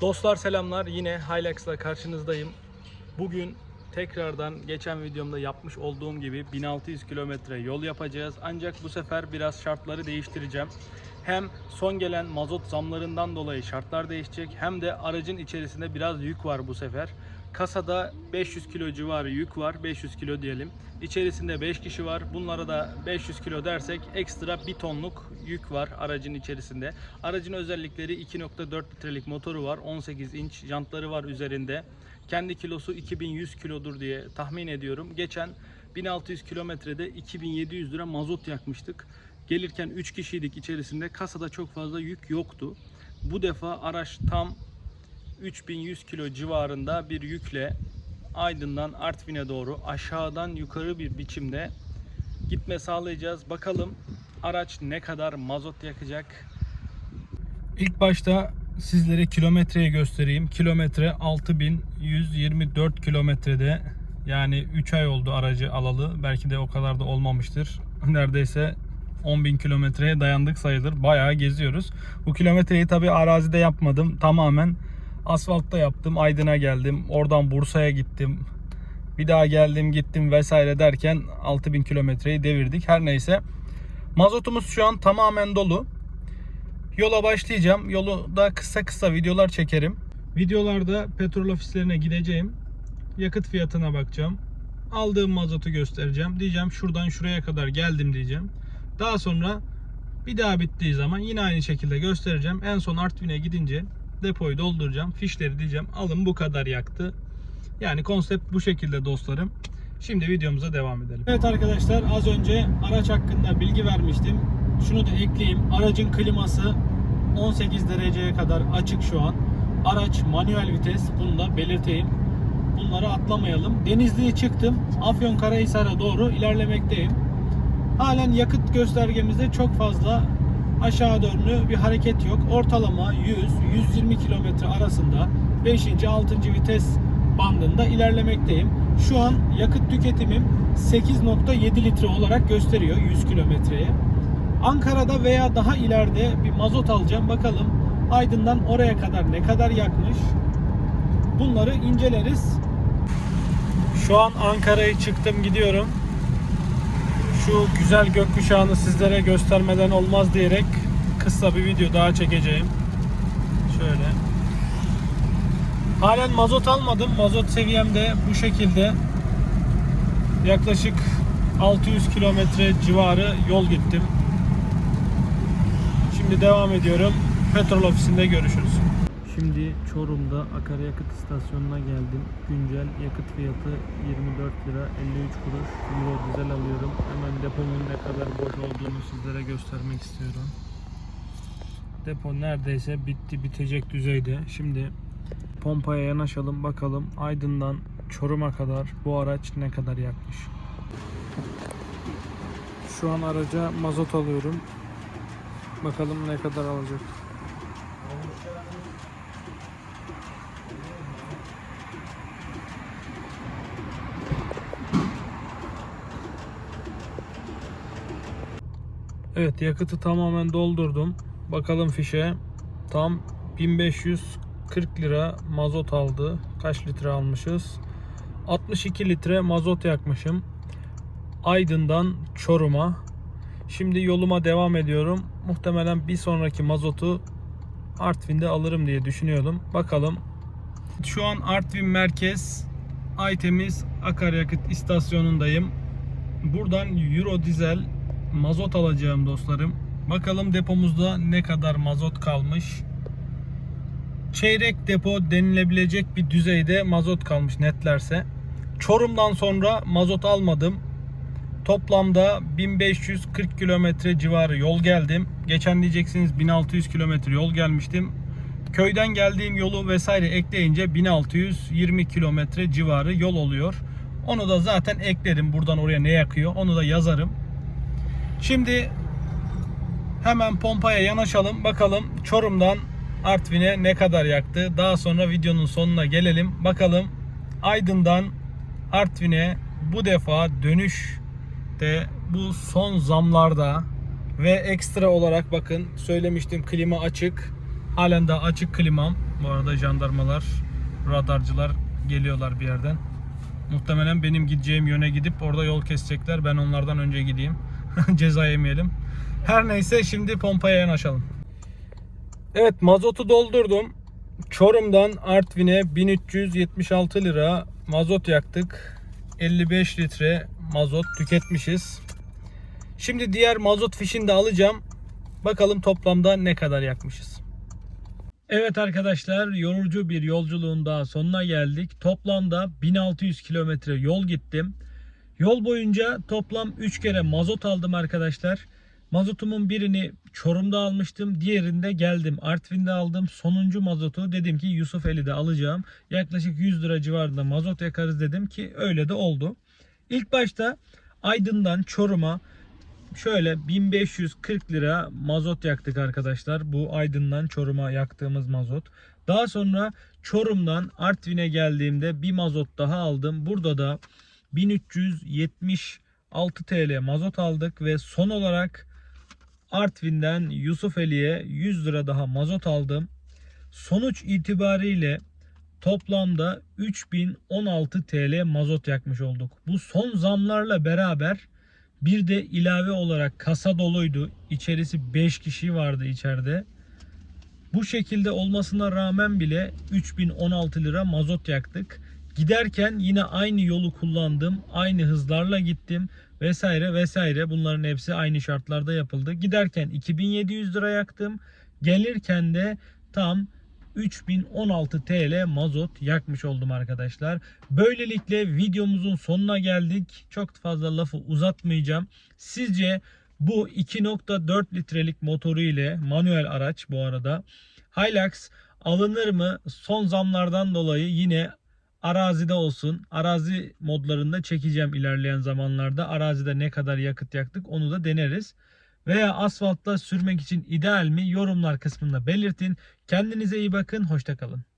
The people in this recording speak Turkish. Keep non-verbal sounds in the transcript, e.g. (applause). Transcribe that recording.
Dostlar selamlar. Yine Hilux'la karşınızdayım. Bugün tekrardan geçen videomda yapmış olduğum gibi 1600 kilometre yol yapacağız. Ancak bu sefer biraz şartları değiştireceğim. Hem son gelen mazot zamlarından dolayı şartlar değişecek hem de aracın içerisinde biraz yük var bu sefer. Kasada 500 kilo civarı yük var. 500 kilo diyelim. İçerisinde 5 kişi var. Bunlara da 500 kilo dersek ekstra 1 tonluk yük var aracın içerisinde. Aracın özellikleri 2.4 litrelik motoru var. 18 inç jantları var üzerinde. Kendi kilosu 2100 kilodur diye tahmin ediyorum. Geçen 1600 kilometrede 2700 lira mazot yakmıştık. Gelirken 3 kişiydik içerisinde. Kasada çok fazla yük yoktu. Bu defa araç tam 3100 kilo civarında bir yükle Aydın'dan Artvin'e doğru aşağıdan yukarı bir biçimde gitme sağlayacağız. Bakalım araç ne kadar mazot yakacak. İlk başta sizlere kilometreyi göstereyim. Kilometre 6124 kilometrede yani 3 ay oldu aracı alalı. Belki de o kadar da olmamıştır. (laughs) Neredeyse 10.000 kilometreye dayandık sayılır. Bayağı geziyoruz. Bu kilometreyi tabi arazide yapmadım. Tamamen asfaltta yaptım. Aydın'a geldim. Oradan Bursa'ya gittim. Bir daha geldim gittim vesaire derken 6000 kilometreyi devirdik. Her neyse. Mazotumuz şu an tamamen dolu. Yola başlayacağım. Yolu da kısa kısa videolar çekerim. Videolarda petrol ofislerine gideceğim. Yakıt fiyatına bakacağım. Aldığım mazotu göstereceğim. Diyeceğim şuradan şuraya kadar geldim diyeceğim. Daha sonra bir daha bittiği zaman yine aynı şekilde göstereceğim. En son Artvin'e gidince depoyu dolduracağım. Fişleri diyeceğim. Alın bu kadar yaktı. Yani konsept bu şekilde dostlarım. Şimdi videomuza devam edelim. Evet arkadaşlar az önce araç hakkında bilgi vermiştim. Şunu da ekleyeyim. Aracın kliması 18 dereceye kadar açık şu an. Araç manuel vites. Bunu da belirteyim. Bunları atlamayalım. Denizli'ye çıktım. Afyonkarahisar'a doğru ilerlemekteyim. Halen yakıt göstergemizde çok fazla aşağı doğru bir hareket yok. Ortalama 100-120 km arasında 5. 6. vites bandında ilerlemekteyim. Şu an yakıt tüketimim 8.7 litre olarak gösteriyor 100 kilometreye. Ankara'da veya daha ileride bir mazot alacağım. Bakalım Aydın'dan oraya kadar ne kadar yakmış. Bunları inceleriz. Şu an Ankara'ya çıktım gidiyorum. Şu güzel gökkuşağını sizlere göstermeden olmaz diyerek kısa bir video daha çekeceğim. Şöyle. Halen mazot almadım. Mazot seviyem de bu şekilde. Yaklaşık 600 kilometre civarı yol gittim. Şimdi devam ediyorum. Petrol ofisinde görüşürüz. Şimdi Çorum'da akaryakıt istasyonuna geldim. Güncel yakıt fiyatı 24 lira 53 kuruş. Euro dizel alıyorum. Hemen depomun ne kadar boş olduğunu sizlere göstermek istiyorum. Depo neredeyse bitti bitecek düzeyde. Şimdi pompaya yanaşalım bakalım Aydın'dan Çorum'a kadar bu araç ne kadar yakmış. Şu an araca mazot alıyorum. Bakalım ne kadar alacak. Evet yakıtı tamamen doldurdum. Bakalım fişe. Tam 1540 lira mazot aldı. Kaç litre almışız? 62 litre mazot yakmışım. Aydın'dan Çorum'a. Şimdi yoluma devam ediyorum. Muhtemelen bir sonraki mazotu Artvin'de alırım diye düşünüyordum. Bakalım. Şu an Artvin merkez Aytemiz akaryakıt istasyonundayım. Buradan Euro dizel mazot alacağım dostlarım. Bakalım depomuzda ne kadar mazot kalmış. Çeyrek depo denilebilecek bir düzeyde mazot kalmış netlerse. Çorum'dan sonra mazot almadım. Toplamda 1540 kilometre civarı yol geldim. Geçen diyeceksiniz 1600 kilometre yol gelmiştim. Köyden geldiğim yolu vesaire ekleyince 1620 kilometre civarı yol oluyor. Onu da zaten eklerim buradan oraya ne yakıyor onu da yazarım. Şimdi hemen pompaya yanaşalım. Bakalım Çorum'dan Artvin'e ne kadar yaktı. Daha sonra videonun sonuna gelelim. Bakalım Aydın'dan Artvin'e bu defa dönüşte bu son zamlarda ve ekstra olarak bakın söylemiştim klima açık. Halen daha açık klimam. Bu arada jandarmalar, radarcılar geliyorlar bir yerden. Muhtemelen benim gideceğim yöne gidip orada yol kesecekler. Ben onlardan önce gideyim. (laughs) Ceza yemeyelim. Her neyse şimdi pompaya yanaşalım. Evet mazotu doldurdum. Çorum'dan Artvin'e 1376 lira mazot yaktık. 55 litre mazot tüketmişiz. Şimdi diğer mazot fişini de alacağım. Bakalım toplamda ne kadar yakmışız. Evet arkadaşlar yorucu bir yolculuğun daha sonuna geldik. Toplamda 1600 kilometre yol gittim. Yol boyunca toplam 3 kere mazot aldım arkadaşlar. Mazotumun birini Çorum'da almıştım. Diğerinde geldim Artvin'de aldım. Sonuncu mazotu dedim ki Yusufeli'de alacağım. Yaklaşık 100 lira civarında mazot yakarız dedim ki öyle de oldu. İlk başta Aydın'dan Çorum'a şöyle 1540 lira mazot yaktık arkadaşlar. Bu Aydın'dan Çorum'a yaktığımız mazot. Daha sonra Çorum'dan Artvin'e geldiğimde bir mazot daha aldım. Burada da 1376 TL mazot aldık ve son olarak Artvin'den Yusufeli'ye 100 lira daha mazot aldım. Sonuç itibariyle toplamda 3016 TL mazot yakmış olduk. Bu son zamlarla beraber bir de ilave olarak kasa doluydu. İçerisi 5 kişi vardı içeride. Bu şekilde olmasına rağmen bile 3016 lira mazot yaktık. Giderken yine aynı yolu kullandım. Aynı hızlarla gittim vesaire vesaire. Bunların hepsi aynı şartlarda yapıldı. Giderken 2700 lira yaktım. Gelirken de tam 3016 TL mazot yakmış oldum arkadaşlar. Böylelikle videomuzun sonuna geldik. Çok fazla lafı uzatmayacağım. Sizce bu 2.4 litrelik motoru ile manuel araç bu arada Hilux alınır mı? Son zamlardan dolayı yine arazide olsun. Arazi modlarında çekeceğim ilerleyen zamanlarda. Arazide ne kadar yakıt yaktık onu da deneriz. Veya asfaltta sürmek için ideal mi? Yorumlar kısmında belirtin. Kendinize iyi bakın. Hoşça kalın.